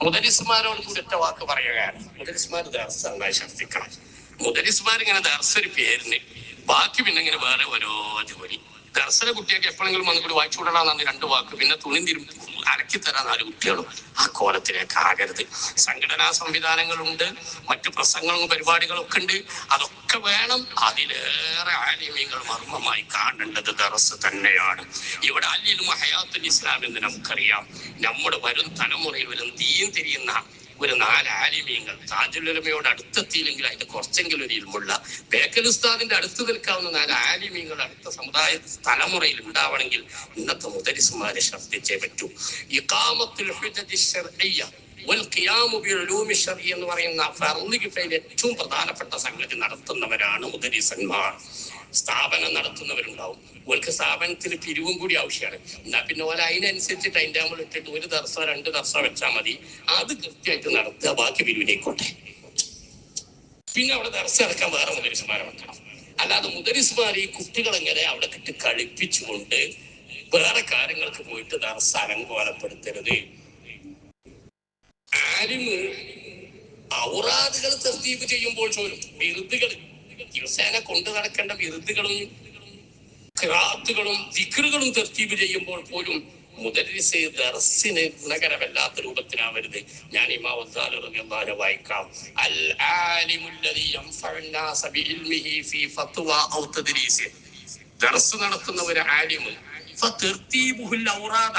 മുദരിസ്മാരോട് കൂടി ഒറ്റ വാക്ക് പറയുകയാണ് മുദരിസ്മാർ ദർസ് നന്നായി മുദരിസ്മാർ ഇങ്ങനെ ദർസ് ഒരു പേരിന് ബാക്കി പിന്നെ ഇങ്ങനെ വേറെ ഓരോ ജോലി. ദർശന കുട്ടിയൊക്കെ എപ്പോഴെങ്കിലും വന്ന് കൂടി വായിച്ചു എന്ന് രണ്ട് വാക്ക്. പിന്നെ തുണി തിരും അലക്കി തരാൻ നാല് കുട്ടികളും ആ കോലത്തിലേക്ക് ആകരുത്. സംഘടനാ സംവിധാനങ്ങളുണ്ട്. മറ്റു പ്രസംഗങ്ങളും പരിപാടികളും ഒക്കെ ഉണ്ട്. അതൊക്കെ വേണം. അതിലേറെ ആലിമ്യങ്ങൾ മർമ്മമായി കാണേണ്ടത് ദറസ് തന്നെയാണ്. ഇവിടെ അല്ലിലും ഹയാത്തുൽ ഇസ്ലാം എന്ന് നമുക്കറിയാം. നമ്മുടെ വരും തലമുറയിൽ വരും തീയും തിരിയുന്ന ഒരു നാല് ആലിമീങ്ങൾ. താജുലമയോട് അടുത്തെത്തിയില്ലെങ്കിൽ അതിന്റെ കുറച്ചെങ്കിലും ഒരു ഇൽമുള്ള. ബേക്കൽ ഉസ്താദിന്റെ അടുത്ത് നിൽക്കാവുന്ന നാല് ആലിമീങ്ങൾ അടുത്ത സമുദായ തലമുറയിൽ ഉണ്ടാവണമെങ്കിൽ ഇന്നത്തെ മുതലിസുമാരെ ശ്രദ്ധിച്ചേ പറ്റൂ. ഇഖാമത്തുൽ എന്ന് പറയുന്ന ഏറ്റവും പ്രധാനപ്പെട്ട സംഗതി നടത്തുന്നവരാണ് മുദരീസന്മാർ. സ്ഥാപനം നടത്തുന്നവരുണ്ടാവും. ഓർക്ക് സ്ഥാപനത്തിന് പിരിവും കൂടി ആവശ്യമാണ്. എന്നാ പിന്നെ ഓല അതിനനുസരിച്ചിട്ട് അതിന്റെ നമ്മൾ ഇട്ടിട്ട് ഒരു ദർശനം രണ്ട് ദർശനം വെച്ചാൽ മതി. അത് കൃത്യമായിട്ട് നടത്തുക. ബാക്കി പിരിവിനേക്കോട്ടെ. പിന്നെ അവിടെ ദർശനം ഇറക്കാൻ വേറെ മുദരിസുമാരെ വെക്കണം അല്ലാതെ മുദരിസ്മാർ ഈ കുട്ടികൾ എങ്ങനെ അവിടെ കിട്ടി കളിപ്പിച്ചുകൊണ്ട് വേറെ കാര്യങ്ങൾക്ക് പോയിട്ട് ദർശനം അലങ്കോലപ്പെടുത്തരുത്. ആലിമ് ഔറാദുകൾ തെർത്തീപ്പ് ചെയ്യുമ്പോൾ ചോരും വിരുദ്ധികൾ ശിവസേന കൊണ്ടു നടക്കേണ്ട വിരുദ്ധികളും ക്രാത്തുകളും ദിക്റുകളും തെർത്തീപ്പ് ചെയ്യുമ്പോൾ പോലും മുദരിസ് ദർസിന് ഗുണകരമല്ലാത്ത രൂപത്തിലാവരുത്. ഞാൻ ഇമാവുദ്ദാലിനെ വായിക്കാം. അൽ ഫത്വ ഔ ദർസ് നടത്തുന്ന ഒരു ആലിമ് ഔറാദ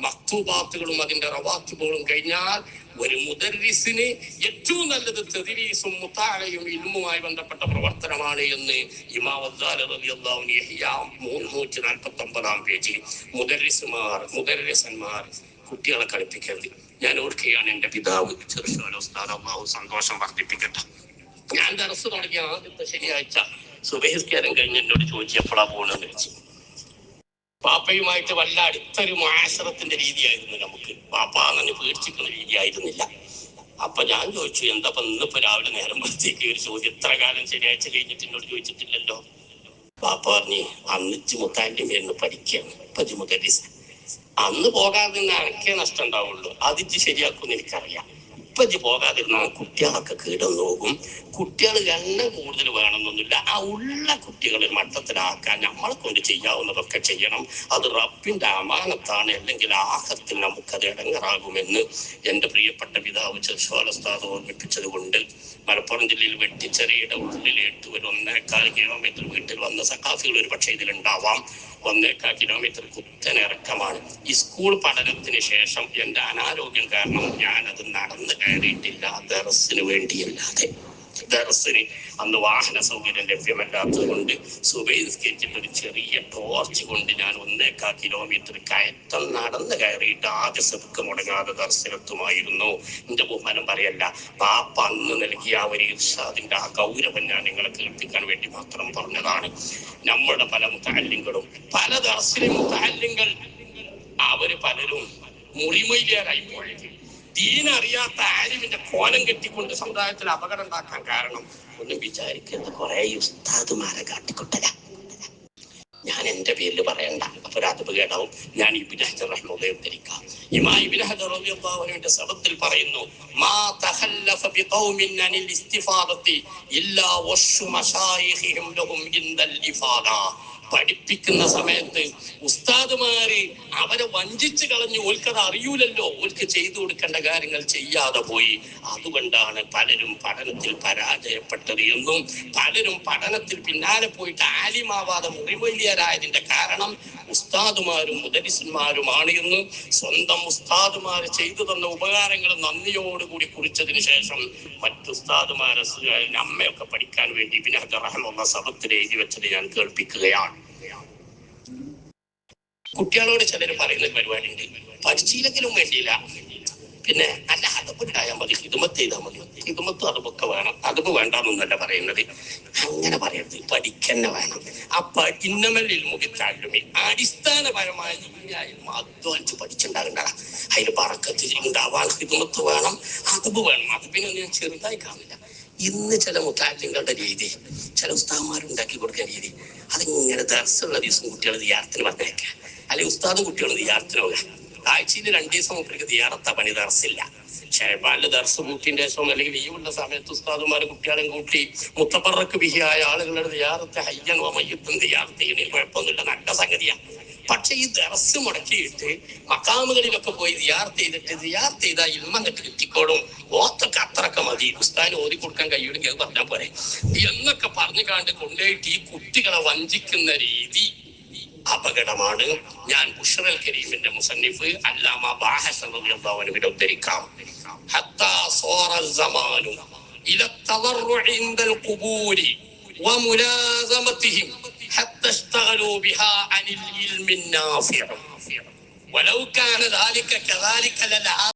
മക്തൂബാത്തുകളും അതിന്റെ റവാത്തുകളും കഴിഞ്ഞാൽ ഒരു മുദരിസിന് ഏറ്റവും നല്ലത് തെതിരീസും മുത്താഴയും ഇൽമുമായി ബന്ധപ്പെട്ട പ്രവർത്തനമാണ് എന്ന് മുന്നൂറ്റി നാൽപ്പത്തി ഒമ്പതാം പേജിൽ മുദരിസുമാർ മുദർരിസന്മാർ കുട്ടികളെ കളിപ്പിക്കരുത്. ഞാൻ ഓർക്കുകയാണ് എന്റെ പിതാവ് ചെറുശോലോ സന്തോഷം വർദ്ധിപ്പിക്കട്ടെ. ഞാൻ ദർസ് തുടങ്ങിയ ആദ്യത്തെ ശനിയാഴ്ച സുബഹിസ്കാരം കഴിഞ്ഞ് എന്നോട് ചോദിച്ചു എപ്പോഴാ പോകണമെന്ന് വെച്ചു പാപ്പയുമായിട്ട് വല്ല അടുത്തൊരു മാശ്രത്തിന്റെ രീതിയായിരുന്നു നമുക്ക്. പാപ്പ അങ്ങനെ പേടിച്ചിരിക്കുന്ന രീതിയായിരുന്നില്ല. അപ്പൊ ഞാൻ ചോദിച്ചു എന്താ ഇന്നിപ്പോ രാവിലെ നേരം വെച്ചേക്ക് ഒരു ചോദ്യം? ഇത്ര കാലം ശനിയാഴ്ച കഴിഞ്ഞിട്ട് എന്നോട് ചോദിച്ചിട്ടില്ലല്ലോ? പാപ്പ പറഞ്ഞു അന്നിച്ച് മുത്താന്റെ മേലിന്ന് പഠിക്കുകയാണ് പജു അന്ന് പോകാതെ നിന്ന് അനക്കേ നഷ്ടം ഉണ്ടാവുള്ളൂ. അതിച്ച് ശരിയാക്കുമെന്ന് എനിക്കറിയാം. ഇപ്പൊ ഇജ്ജ് പോകാതിരുന്ന കുട്ടികളൊക്കെ കീടം നോക്കും. കുട്ടികൾ എണ്ണം കൂടുതൽ വേണമെന്നൊന്നുമില്ല. ആ ഉള്ള കുട്ടികളെ മട്ടത്തിലാക്കാൻ നമ്മളെ കൊണ്ട് ചെയ്യാവുന്നതൊക്കെ ചെയ്യണം. അത് റബ്ബിന്റെ അമാനത്താണ്. അല്ലെങ്കിൽ ആഹത്തിൽ നമുക്കത് ഇടങ്ങറാകുമെന്ന് എന്റെ പ്രിയപ്പെട്ട പിതാവ് ചെറുസ്വാലസ്ഥാത് ഓർമ്മിപ്പിച്ചത് കൊണ്ട് മലപ്പുറം ജില്ലയിൽ വെട്ടിച്ചെറിയുടെ ഉള്ളിൽ എട്ട് ഒരു ഒന്നേക്കാൽ കിലോമീറ്റർ വീട്ടിൽ വന്ന സഖാഫികൾ ഒരു പക്ഷേ ഇതിലുണ്ടാവാം. ഒന്നേക്കാൽ കിലോമീറ്റർ കുത്തനിറക്കമാണ് ഈ സ്കൂൾ പഠനത്തിന് ശേഷം എന്റെ അനാരോഗ്യം കാരണം ഞാനത് നടന്നു കയറിയിട്ടില്ല. ദറസിന് വേണ്ടിയല്ലാതെ. ദർസിന് അന്ന് വാഹന സൗകര്യം ലഭ്യമല്ലാത്തത് കൊണ്ട് സുബൈസ്കരിച്ചിട്ട് ഒരു ചെറിയ ടോർച്ച് കൊണ്ട് ഞാൻ ഒന്നേക്കാ കിലോമീറ്റർ കയറ്റം നടന്ന് കയറിയിട്ട് ആദ്യ സെബുക്ക് മുടങ്ങാതെ ദർശനത്തുമായിരുന്നു. എന്റെ ബഹുമാനം പറയല്ല പാപ്പ അന്ന് നൽകിയ ആ ഒരു ഇർഷാദിന്റെ ആ ഗൗരവം ഞാൻ നിങ്ങളെ കേൾപ്പിക്കാൻ വേണ്ടി മാത്രം പറഞ്ഞതാണ്. നമ്മുടെ പല മുത്താലിങ്ങളും പല ദർശന മുത്താലിങ്ങൾ അവർ പലരും മുറിമൊയിലായി പോയത്. ദീനറിയാത്ത ആരിവിന്റെ കോലം കെട്ടിക്കൊണ്ട് സമുദായത്തിൽ അപകടം ഉണ്ടാക്കാൻ കാരണം ഒന്നും വിചാരിക്കരുത്. കുറെ ഉസ്താദുമാരെ കാട്ടിക്കൊട്ടല. ഞാൻ എന്റെ പേരിൽ പറയണ്ട. അപ്പൊ ഒരു അപകടവും ഞാൻ ഇബിൻ ഹജർ റഹ്മുള്ളയെ ഉദ്ധരിക്കാം. ഇമാ ഇബിൻ ഹജർ റളിയല്ലാഹുവിന്റെ സബത്തിൽ പറയുന്നു മാ തഖല്ലഫ ബിഖൗമിൻ അനിൽ ഇസ്തിഫാദത്തി ഇല്ലാ വശു മശായിഖിഹിം ലഹും ഇൻദൽ ഇഫാദ. പഠിപ്പിക്കുന്ന സമയത്ത് ഉസ്താദുമാര് അവരെ വഞ്ചിച്ചു കളഞ്ഞു ഓൽക്കത് അറിയൂലല്ലോ. ഓൽക്ക് ചെയ്തു കൊടുക്കേണ്ട കാര്യങ്ങൾ ചെയ്യാതെ പോയി. അതുകൊണ്ടാണ് പലരും പഠനത്തിൽ പരാജയപ്പെട്ടത് എന്നും പലരും പഠനത്തിൽ പിന്നാലെ പോയിട്ട് ആലിമാവാതെ മുറിവല്യരായതിന്റെ കാരണം ഉസ്താദുമാരും മുദരിസന്മാരുമാണ് എന്നും സ്വന്തം ഉസ്താദുമാര് ചെയ്തു തന്ന ഉപകാരങ്ങൾ നന്ദിയോടുകൂടി കുറിച്ചതിന് ശേഷം മറ്റു ഉസ്താദുമാരെ അമ്മയൊക്കെ പഠിക്കാൻ വേണ്ടി പിന്നെ റഹമുള്ള സഭത്തിൽ എഴുതി വെച്ചത് ഞാൻ കേൾപ്പിക്കുകയാണ്. കുട്ടികളോട് ചിലർ പറയുന്ന ഒരു പരിപാടി ഉണ്ട് പരിശീലനത്തിനും വേണ്ടിയില്ല. പിന്നെ നല്ല അതപ്പുണ്ടായാൽ മതി ഹിതുമത്ത് ചെയ്താൽ മതി. ഹിതുമത്ത് അതുമൊക്കെ വേണം. അതും വേണ്ടെന്നല്ല പറയുന്നത്. അങ്ങനെ പറയരുത്. പഠിക്കന്നെ വേണം. ആ പഠിന്നമല്ലിൽ മുഖത്താലുമി അടിസ്ഥാനപരമായ അധ്വാനിച്ച് പഠിച്ചുണ്ടാകണ്ട അതിന് പറക്കത്ത് ഉണ്ടാവാൻ ഹിതുമത്ത് വേണം അതബ് വേണം. അത് പിന്നെ ഞാൻ ചെറുതായി കാണില്ല ഇന്ന് ചില മുത്താലിങ്ങളുടെ രീതി ചില ഉസ്താദ്മാരുണ്ടാക്കി കൊടുക്കുന്ന രീതി അതിങ്ങനെ ദർശനമുള്ള ദിവസം കുട്ടികൾ ദിയാറത്തിന് പറഞ്ഞേക്കുക അല്ലെങ്കിൽ ഉസ്താദും കുട്ടികൾ ദിയാറത്തിന് പോകുക ആഴ്ചയിൽ രണ്ടു ദിവസം മുപ്പിലേക്ക് ദിയാറത്ത പണി ദർശില്ല ഷേബാലിന്റെ ദർശ കൂട്ടിന്റെ ശേഷം അല്ലെങ്കിൽ ലീവുള്ള സമയത്ത് ഉസ്താദുമാര് കുട്ടികളെ കൂട്ടി മുത്തപ്പറക്ക് ബിഹിയായ ആളുകളുടെ ദിയാറത്തെ ഹയ്യൻ മയ്യത്തും ചെയ്യുന്നതിൽ കുഴപ്പമൊന്നുമില്ല. നല്ല സംഗതിയാണ് പക്ഷെ ഈ ദ്രസ് മുടക്കിയിട്ട് മക്കാമുകളിലൊക്കെ പോയി ദിയാർത്ത് ചെയ്തിട്ട് ദിയാർത്ത് ചെയ്ത ഇമ്മങ്ങട്ട് കിട്ടിക്കോളും. ഓത്തൊക്കെ അത്രക്ക മതി. ഉസ്താൻ ഓതി കൊടുക്കാൻ കഴിയുമെങ്കിൽ അത് പറഞ്ഞാൽ പോരെ. എന്നൊക്കെ പറഞ്ഞു കാണ്ട് കൊണ്ടുപോയിട്ട് ഈ കുട്ടികളെ വഞ്ചിക്കുന്ന രീതി അപകടമാണ്. ഞാൻ ബുഷറൽ കരീമിന്റെ മുസന്നിഫ് അല്ലാമ ബാഹസനുവിനെ ഉദ്ധരിക്കാം. تشتغلوا بها عن العلم النافع. ولو كان ذلك كذلك للعالم